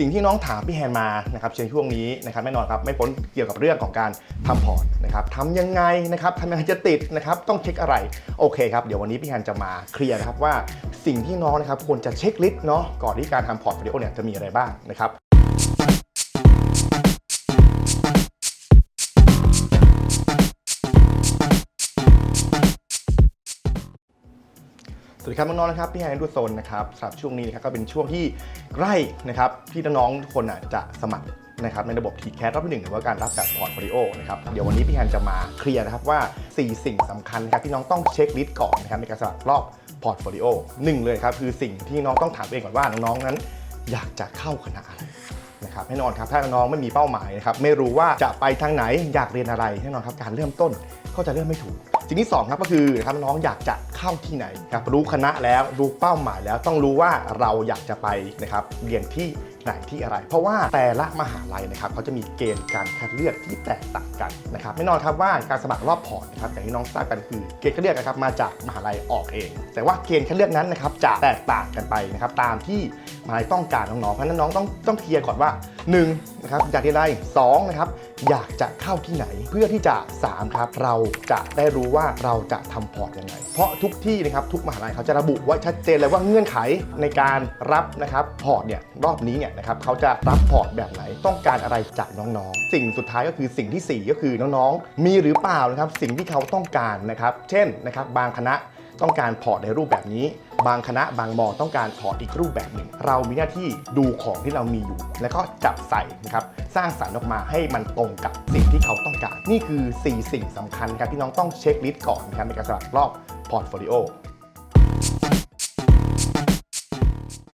สิ่งที่น้องถามพี่แฮนมานะครับในช่วงนี้นะครับแน่นอนครับไม่พ้นเกี่ยวกับเรื่องของการทำพอร์ตนะครับทำยังไงนะครับทำยังไงจะติดนะครับต้องเช็คอะไรโอเคครับเดี๋ยววันนี้พี่แฮนจะมาเคลียร์นะครับว่าสิ่งที่น้องนะครับควรจะเช็คลิสต์เนาะก่อนที่การทำพอร์ตวิดีโอเนี่ยจะมีอะไรบ้างนะครับ สวัสดีครับน้องๆนะครับพี่แฮนดูโซนนะครับสำหรับช่วงนี้นะครับก็เป็นช่วงที่ใกล้นะครับที่น้องๆทุกคนอะจะสมัครนะครับในระบบ t c a s รอบที่หนึ่งหรือว่าการรับแบบพอร์ตโฟลิโอนะครับเดี๋ยววันนี้พี่แฮนจะมาเคลียร์นะครับว่า 4 สิ่งสำคัญครับที่น้องต้องเช็คลิสต์ก่อนนะครับในการสมัครรอบพอร์ตโฟลิโอหนึ่งเลยครับคือสิ่งที่น้องต้องถามเองก่อนว่าน้องๆนั้น อยากจะเข้าคณะอะไรนะครับแน่นอนครับถ้าน้องไม่มีเป้าหมายนะครับไม่รู้ว่าจะไปทางไหนอยากเรียนอะไรแน่นอนครับการเริ่มต้นก็จะเริ่มไม่ถูกสิ่งที่สองครับก็คือนะครับน้องอยากจะ เข้าที่ไหนครับรู้คณะแล้วรู้เป้าหมายแล้วต้องรู้ว่าเราอยากจะไปนะครับเรียนที่ไหนที่อะไร เพราะว่าแต่ละมหาลัยนะครับเขาจะมีเกณฑ์การคัดเลือกที่แตกต่างกันนะครับแน่นอนครับว่าการสมัครรอบพอร์ตนะครับอย่างที่น้องทราบกันคือเกณฑ์คัดเลือกนะครับมาจากมหาลัยออกเอง แต่ว่าเกณฑ์คัดเลือกนั้นนะครับจะแตกต่างกันไปนะครับตามที่มหาลัยต้องการน้องๆเพราะนั้นน้องต้องต้องเคลียร์ก่อนว่า1นะครับอยากเรียนอะไร2นะครับอยากจะเข้าที่ไหนเพื่อที่จะ3ครับเราจะได้รู้ว่าเราจะทำพอร์ตยังไง เพราะทุกที่นะครับทุกมหาลัยเขาจะระบุไว้ชัดเจนเลยว่าเงื่อนไขในการรับนะครับพอร์ตเนี่ยรอบนี้เนี่ยนะครับเขาจะรับพอร์ตแบบไหนต้องการอะไรจากน้องๆ สิ่งสุดท้ายก็คือสิ่งทีสี่ 4 ก็คือน้องๆ มีหรือเปล่านะครับสิ่งที่เขาต้องการนะครับเช่นนะครับบางคณะต้องการพอร์ตในรูปแบบนี้ บางคณะบางมอต้องการพอร์ตอีกรูปแบบหนึ่ง เรามีหน้าที่ดูของที่เรามีอยู่ แล้วก็จับใส่นะครับ สร้างสรรค์ออกมาให้มันตรงกับสิ่งที่เขาต้องการ นี่คือ 4 สิ่งสำคัญครับที่น้องต้องเช็คลิสต์ก่อนนะครับในการสมัครรอบ Portfolio